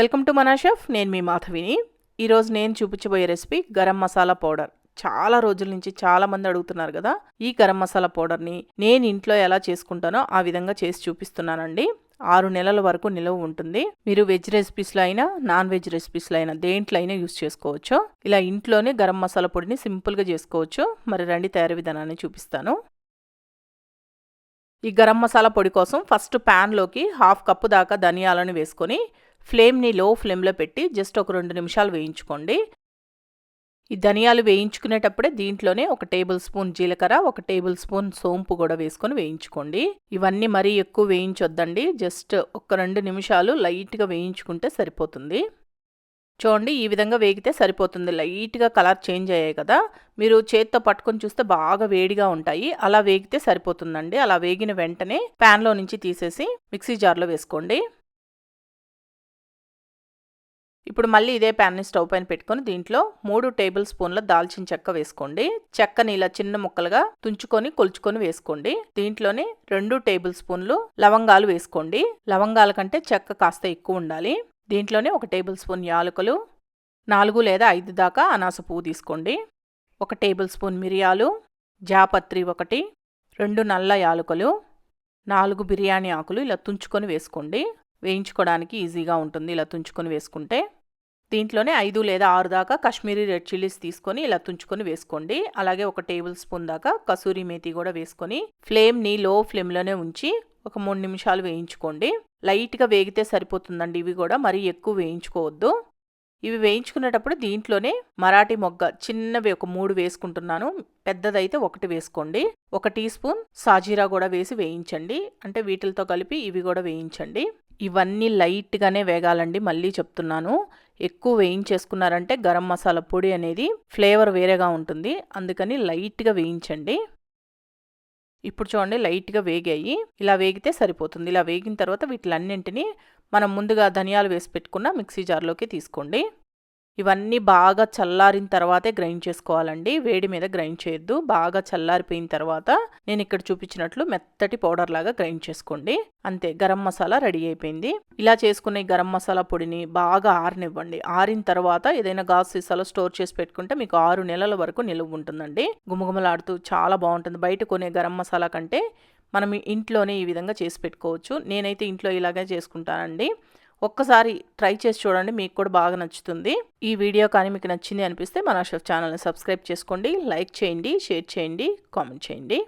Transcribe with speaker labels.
Speaker 1: Welcome to మనా chef నేను మీ మాధవిని. ఈరోజు నేను చూపించబోయే రెసిపీ గరం మసాలా పౌడర్. చాలా రోజుల నుంచి చాలా మంది అడుగుతున్నారు కదా ఈ గరం మసాలా పౌడర్ని నేను ఇంట్లో ఎలా చేసుకుంటానో ఆ విధంగా చేసి చూపిస్తున్నానండి. ఆరు నెలల వరకు నిలవ ఉంటుంది. మీరు వెజ్ రెసిపీస్లో అయినా నాన్ వెజ్ రెసిపీస్లో అయినా దేంట్లో అయినా యూస్ చేసుకోవచ్చు. ఇలా ఇంట్లోనే గరం మసాలా పొడిని సింపుల్గా చేసుకోవచ్చు. మరి రండి తయారీ విధానాన్ని చూపిస్తాను. ఈ గరం మసాలా పొడి కోసం ఫస్ట్ ప్యాన్లోకి హాఫ్ కప్పు దాకా ధనియాలను వేసుకొని ఫ్లేమ్ని లో ఫ్లేమ్లో పెట్టి జస్ట్ ఒక రెండు నిమిషాలు వేయించుకోండి. ఈ ధనియాలు వేయించుకునేటప్పుడే దీంట్లోనే ఒక టేబుల్ స్పూన్ జీలకర్ర ఒక టేబుల్ స్పూన్ సోంపు కూడా వేసుకొని వేయించుకోండి. ఇవన్నీ మరీ ఎక్కువ వేయించొద్దండి. జస్ట్ ఒక రెండు నిమిషాలు లైట్గా వేయించుకుంటే సరిపోతుంది. చూడండి ఈ విధంగా వేగితే సరిపోతుంది. లైట్గా కలర్ చేంజ్ అయ్యాయి కదా. మీరు చేత్తో పట్టుకొని చూస్తే బాగా వేడిగా ఉంటాయి. అలా వేగితే సరిపోతుందండి. అలా వేగిన వెంటనే ప్యాన్లో నుంచి తీసేసి మిక్సీ జార్లో వేసుకోండి. ఇప్పుడు మళ్ళీ ఇదే ప్యాన్ని స్టవ్ పైన పెట్టుకొని దీంట్లో మూడు టేబుల్ స్పూన్ల దాల్చిన చెక్క వేసుకోండి. చెక్కని ఇలా చిన్న ముక్కలుగా తుంచుకొని కొలుచుకొని వేసుకోండి. దీంట్లోనే రెండు టేబుల్ స్పూన్లు లవంగాలు వేసుకోండి. లవంగాల కంటే చెక్క కాస్త ఎక్కువ ఉండాలి. దీంట్లోనే ఒక టేబుల్ స్పూన్ యాలకులు నాలుగు లేదా ఐదు దాకా అనాస పువ్వు తీసుకోండి. ఒక టేబుల్ స్పూన్ మిరియాలు జాపత్రి ఒకటి రెండు నల్ల యాలకులు నాలుగు బిర్యానీ ఆకులు ఇలా తుంచుకొని వేసుకోండి. వేయించుకోవడానికి ఈజీగా ఉంటుంది ఇలా తుంచుకొని వేసుకుంటే. దీంట్లోనే ఐదు లేదా ఆరు దాకా కాశ్మీరీ రెడ్ చిల్లీస్ తీసుకొని ఇలా తుంచుకొని వేసుకోండి. అలాగే ఒక టేబుల్ స్పూన్ దాకా కసూరి మేతి కూడా వేసుకొని ఫ్లేమ్ని లో ఫ్లేమ్లోనే ఉంచి ఒక మూడు నిమిషాలు వేయించుకోండి. లైట్గా వేగితే సరిపోతుందండి ఇవి కూడా మరీ ఎక్కువ వేయించుకోవద్దు. ఇవి వేయించుకునేటప్పుడు దీంట్లోనే మరాఠీ మొగ్గ చిన్నవి ఒక మూడు వేసుకుంటున్నాను. పెద్దదైతే ఒకటి వేసుకోండి. ఒక టీ స్పూన్ సాజీరా కూడా వేసి వేయించండి. అంటే వీటితో కలిపి ఇవి కూడా వేయించండి. ఇవన్నీ లైట్గానే వేగాలండి మళ్ళీ చెప్తున్నాను. ఎక్కువ వేయించేసుకున్నారంటే గరం మసాలా పొడి అనేది ఫ్లేవర్ వేరేగా ఉంటుంది. అందుకని లైట్గా వేయించండి. ఇప్పుడు చూడండి లైట్గా వేగాయి. ఇలా వేగితే సరిపోతుంది. ఇలా వేగిన తర్వాత వీటిలన్నింటినీ మనం ముందుగా ధనియాలు వేసి పెట్టుకున్న మిక్సీ జార్లోకి తీసుకోండి. ఇవన్నీ బాగా చల్లారిన తర్వాతే గ్రైండ్ చేసుకోవాలండి. వేడి మీద గ్రైండ్ చేయొద్దు. బాగా చల్లారిపోయిన తర్వాత నేను ఇక్కడ చూపించినట్లు మెత్తటి పౌడర్ లాగా గ్రైండ్ చేసుకోండి. అంతే గరం మసాలా రెడీ అయిపోయింది. ఇలా చేసుకునే గరం మసాలా పొడిని బాగా ఆరనివ్వండి. ఆరిన తర్వాత ఏదైనా గాజు సీసాలో స్టోర్ చేసి పెట్టుకుంటే మీకు ఆరు నెలల వరకు నిలువ ఉంటుందండి. గుమగుమలాడుతూ చాలా బాగుంటుంది. బయట కొనే గరం మసాలా కంటే మనం ఇంట్లోనే ఈ విధంగా చేసి పెట్టుకోవచ్చు. నేనైతే ఇంట్లో ఇలాగే చేసుకుంటానండి. ఒక్కసారి ట్రై చేసి చూడండి మీకు కూడా బాగా నచ్చుతుంది. ఈ వీడియో కానీ మీకు నచ్చింది అనిపిస్తే మన షెఫ్ ఛానల్ని సబ్స్క్రైబ్ చేసుకోండి లైక్ చేయండి షేర్ చేయండి కామెంట్ చేయండి.